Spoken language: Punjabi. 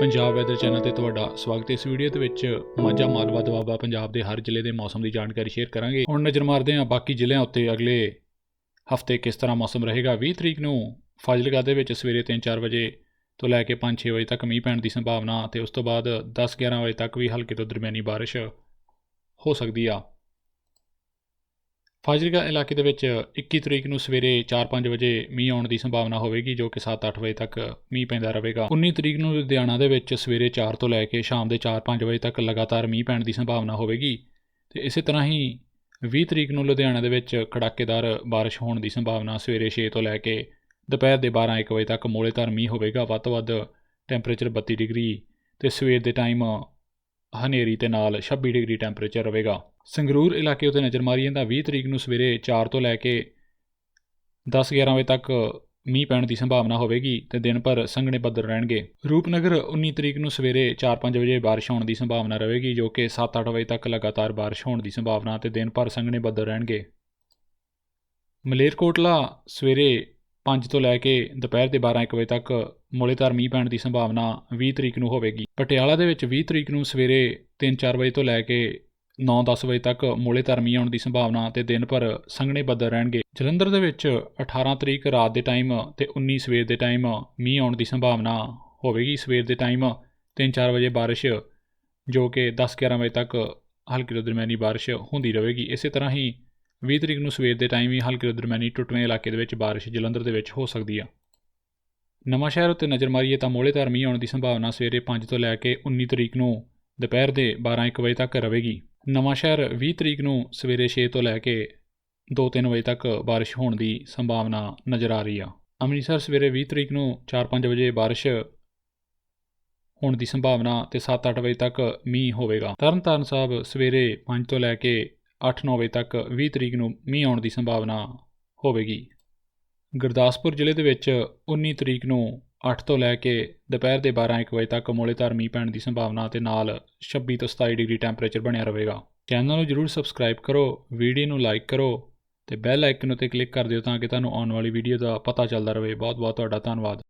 ਪੰਜਾਬ ਵੈਦਰ ਚੈਨਲ ਤੇ ਤੁਹਾਡਾ ਸਵਾਗਤ ਹੈ। ਇਸ ਵੀਡੀਓ ਦੇ ਵਿੱਚ ਮਾਝਾ ਮਾਲਵਾ ਦੁਆਬਾ ਪੰਜਾਬ ਦੇ ਹਰ ਜ਼ਿਲ੍ਹੇ ਦੇ ਮੌਸਮ ਦੀ ਜਾਣਕਾਰੀ ਸ਼ੇਅਰ ਕਰਾਂਗੇ। ਹੁਣ ਨਜ਼ਰ ਮਾਰਦੇ ਹਾਂ ਬਾਕੀ ਜ਼ਿਲ੍ਹਿਆਂ ਉੱਤੇ ਅਗਲੇ ਹਫ਼ਤੇ ਕਿਸ ਤਰ੍ਹਾਂ ਮੌਸਮ ਰਹੇਗਾ। 20 ਤਰੀਕ ਨੂੰ ਫਾਜ਼ਿਲਕਾ ਦੇ ਵਿੱਚ ਸਵੇਰੇ 3-4 ਵਜੇ ਤੋਂ ਲੈ ਕੇ 5-6 ਵਜੇ ਤੱਕ ਮੀਂਹ ਪੈਣ ਦੀ ਸੰਭਾਵਨਾ ਤੇ ਉਸ ਤੋਂ ਬਾਅਦ 10-11 ਵਜੇ ਤੱਕ ਵੀ ਹਲਕੀ ਤੋਂ ਦਰਮਿਆਨੀ ਬਾਰਿਸ਼ ਹੋ ਸਕਦੀ ਆ। ਫਾਜ਼ਿਲਕਾ ਇਲਾਕੇ ਦੇ ਵਿੱਚ 21 ਤਰੀਕ ਨੂੰ ਸਵੇਰੇ 4-5 ਵਜੇ ਮੀਂਹ ਆਉਣ ਦੀ ਸੰਭਾਵਨਾ ਹੋਵੇਗੀ, ਜੋ ਕਿ 7-8 ਵਜੇ ਤੱਕ ਮੀਂਹ ਪੈਂਦਾ ਰਹੇਗਾ। 19 ਤਰੀਕ ਨੂੰ ਲੁਧਿਆਣਾ ਦੇ ਵਿੱਚ ਸਵੇਰੇ 4 ਤੋਂ ਲੈ ਕੇ ਸ਼ਾਮ ਦੇ 4-5 ਵਜੇ ਤੱਕ ਲਗਾਤਾਰ ਮੀਂਹ ਪੈਣ ਦੀ ਸੰਭਾਵਨਾ ਹੋਵੇਗੀ। ਤੇ ਇਸੇ ਤਰ੍ਹਾਂ ਹੀ 20 ਤਰੀਕ ਨੂੰ ਲੁਧਿਆਣਾ ਦੇ ਵਿੱਚ ਕੜਾਕੇਦਾਰ ਬਾਰਿਸ਼ ਹੋਣ ਦੀ ਸੰਭਾਵਨਾ ਸਵੇਰੇ 6 ਤੋਂ ਲੈ ਕੇ ਦੁਪਹਿਰ ਦੇ 12-1 ਵਜੇ ਤੱਕ ਮੋੜੇਦਾਰ ਮੀਂਹ ਹੋਵੇਗਾ, ਵੱਧ ਤੋਂ ਵੱਧ ਟੈਂਪਰੇਚਰ 32 ਡਿਗਰੀ ਤੇ ਸਵੇਰ ਦੇ ਟਾਈਮ ਹਨੇਰੀ ਤੇ ਨਾਲ 26 ਡਿਗਰੀ ਟੈਂਪਰੇਚਰ ਰਹੇਗਾ। ਸੰਗਰੂਰ ਇਲਾਕੇ ਉਤੇ ਨਜ਼ਰ ਮਾਰੀ ਜਾਂਦਾ 20 ਤਰੀਕ ਨੂੰ ਸਵੇਰੇ 4 ਤੋਂ ਲੈ ਕੇ 10-11 ਵਜੇ ਤੱਕ ਮੀਂਹ ਪੈਣ ਦੀ ਸੰਭਾਵਨਾ ਹੋਵੇਗੀ ਤੇ ਦਿਨ ਭਰ ਸੰਘਣੇ ਬੱਦਲ ਰਹਿਣਗੇ। ਰੂਪਨਗਰ 19 ਤਰੀਕ ਨੂੰ ਸਵੇਰੇ 4-5 ਵਜੇ ਬਾਰਿਸ਼ ਹੋਣ ਦੀ ਸੰਭਾਵਨਾ ਰਹੇਗੀ, ਜੋ ਕਿ 7-8 ਵਜੇ ਤੱਕ ਲਗਾਤਾਰ ਬਾਰਿਸ਼ ਹੋਣ ਦੀ ਸੰਭਾਵਨਾ ਤੇ ਦਿਨ ਭਰ ਸੰਘਣੇ ਬੱਦਲ ਰਹਿਣਗੇ। ਮਲੇਰਕੋਟਲਾ ਸਵੇਰੇ 5 ਤੋਂ ਲੈ ਕੇ ਦੁਪਹਿਰ ਦੇ 12-1 ਵਜੇ ਤੱਕ ਮੋਲੇਦਾਰ ਮੀਂਹ ਪੈਣ ਦੀ ਸੰਭਾਵਨਾ 20 ਤਰੀਕ ਨੂੰ ਹੋਵੇਗੀ। ਪਟਿਆਲਾ ਦੇ ਵਿੱਚ 20 ਤਰੀਕ ਨੂੰ ਸਵੇਰੇ 3-4 ਵਜੇ ਤੋਂ ਲੈ ਕੇ 9-10 ਵਜੇ ਤੱਕ ਮੋਲੇ ਧਰਮੀ ਆਉਣ ਦੀ ਸੰਭਾਵਨਾ ਤੇ ਦਿਨ ਭਰ ਸੰਘਣੇ ਬੱਦਲ ਰਹਿਣਗੇ। ਜਲੰਧਰ ਦੇ ਵਿੱਚ 18 ਤਰੀਕ ਰਾਤ ਦੇ ਟਾਈਮ ਤੇ 19 ਸਵੇਰ ਦੇ ਟਾਈਮ ਮੀਂਹ ਆਉਣ ਦੀ ਸੰਭਾਵਨਾ ਹੋਵੇਗੀ। ਸਵੇਰ ਦੇ ਟਾਈਮ 3-4 ਵਜੇ ਬਾਰਿਸ਼, ਜੋ ਕਿ 10-11 ਵਜੇ ਤੱਕ ਹਲਕੀ ਤੋਂ ਦਰਮਿਆਨੀ ਬਾਰਿਸ਼ ਹੁੰਦੀ ਰਹੇਗੀ। ਇਸੇ ਤਰ੍ਹਾਂ ਹੀ 20 ਤਰੀਕ ਨੂੰ ਸਵੇਰ ਦੇ ਟਾਈਮ ਹੀ ਹਲਕੀ ਤੋਂ ਦਰਮਿਆਨੀ ਟੁੱਟਵੇਂ ਇਲਾਕੇ ਦੇ ਵਿੱਚ ਬਾਰਿਸ਼ ਜਲੰਧਰ ਦੇ ਵਿੱਚ ਹੋ ਸਕਦੀ ਆ। ਨਵਾਂ ਸ਼ਹਿਰ ਉੱਤੇ ਨਜ਼ਰ ਮਾਰੀਏ ਤਾਂ ਮੋਲੇ ਧਰਮੀ ਆਉਣ ਦੀ ਸੰਭਾਵਨਾ ਸਵੇਰੇ 5 ਤੋਂ ਲੈ ਕੇ 19 ਤਰੀਕ ਨੂੰ ਦੁਪਹਿਰ ਦੇ 12-1 ਵਜੇ ਤੱਕ ਰਹੇਗੀ। ਨਵਾਂ ਸ਼ਹਿਰ 20 ਤਰੀਕ ਨੂੰ ਸਵੇਰੇ 6 ਤੋਂ ਲੈ ਕੇ 2-3 ਵਜੇ ਤੱਕ ਬਾਰਿਸ਼ ਹੋਣ ਦੀ ਸੰਭਾਵਨਾ ਨਜ਼ਰ ਆ ਰਹੀ ਆ। ਅੰਮ੍ਰਿਤਸਰ ਸਵੇਰੇ 20 ਤਰੀਕ ਨੂੰ 4-5 ਵਜੇ ਬਾਰਿਸ਼ ਹੋਣ ਦੀ ਸੰਭਾਵਨਾ ਤੇ 7-8 ਵਜੇ ਤੱਕ ਮੀਂਹ ਹੋਵੇਗਾ। ਤਰਨਤਾਰਨ ਸਾਹਿਬ ਸਵੇਰੇ 5 ਤੋਂ ਲੈ ਕੇ 8-9 ਵਜੇ ਤੱਕ 20 ਤਰੀਕ ਨੂੰ ਮੀਂਹ ਆਉਣ ਦੀ ਸੰਭਾਵਨਾ ਹੋਵੇਗੀ। ਗੁਰਦਾਸਪੁਰ ਜ਼ਿਲ੍ਹੇ ਦੇ ਵਿੱਚ 19 ਤਰੀਕ ਨੂੰ 8 ਤੋਂ ਲੈ ਕੇ ਦੁਪਹਿਰ ਦੇ 12-1 ਵਜੇ ਤੱਕ ਮੋਲੇਦਾਰ ਮੀਂਹ ਪੈਣ ਦੀ ਸੰਭਾਵਨਾ ਤੇ ਨਾਲ 26 ਤੋਂ 27 ਡਿਗਰੀ ਟੈਂਪਰੇਚਰ ਬਣਿਆ ਰਹੇਗਾ। ਚੈਨਲ ਨੂੰ ਜਰੂਰ ਸਬਸਕ੍ਰਾਈਬ ਕਰੋ, ਵੀਡੀਓ ਨੂੰ ਲਾਈਕ ਕਰੋ ਤੇ ਬੈਲ ਆਈਕਨ ਉੱਤੇ ਕਲਿੱਕ ਕਰ ਦਿਓ ਤਾਂ ਕਿ ਤੁਹਾਨੂੰ ਆਉਣ ਵਾਲੀ ਵੀਡੀਓ ਦਾ ਪਤਾ ਚੱਲਦਾ ਰਹੇ। ਬਹੁਤ ਬਹੁਤ ਤੁਹਾਡਾ ਧੰਨਵਾਦ।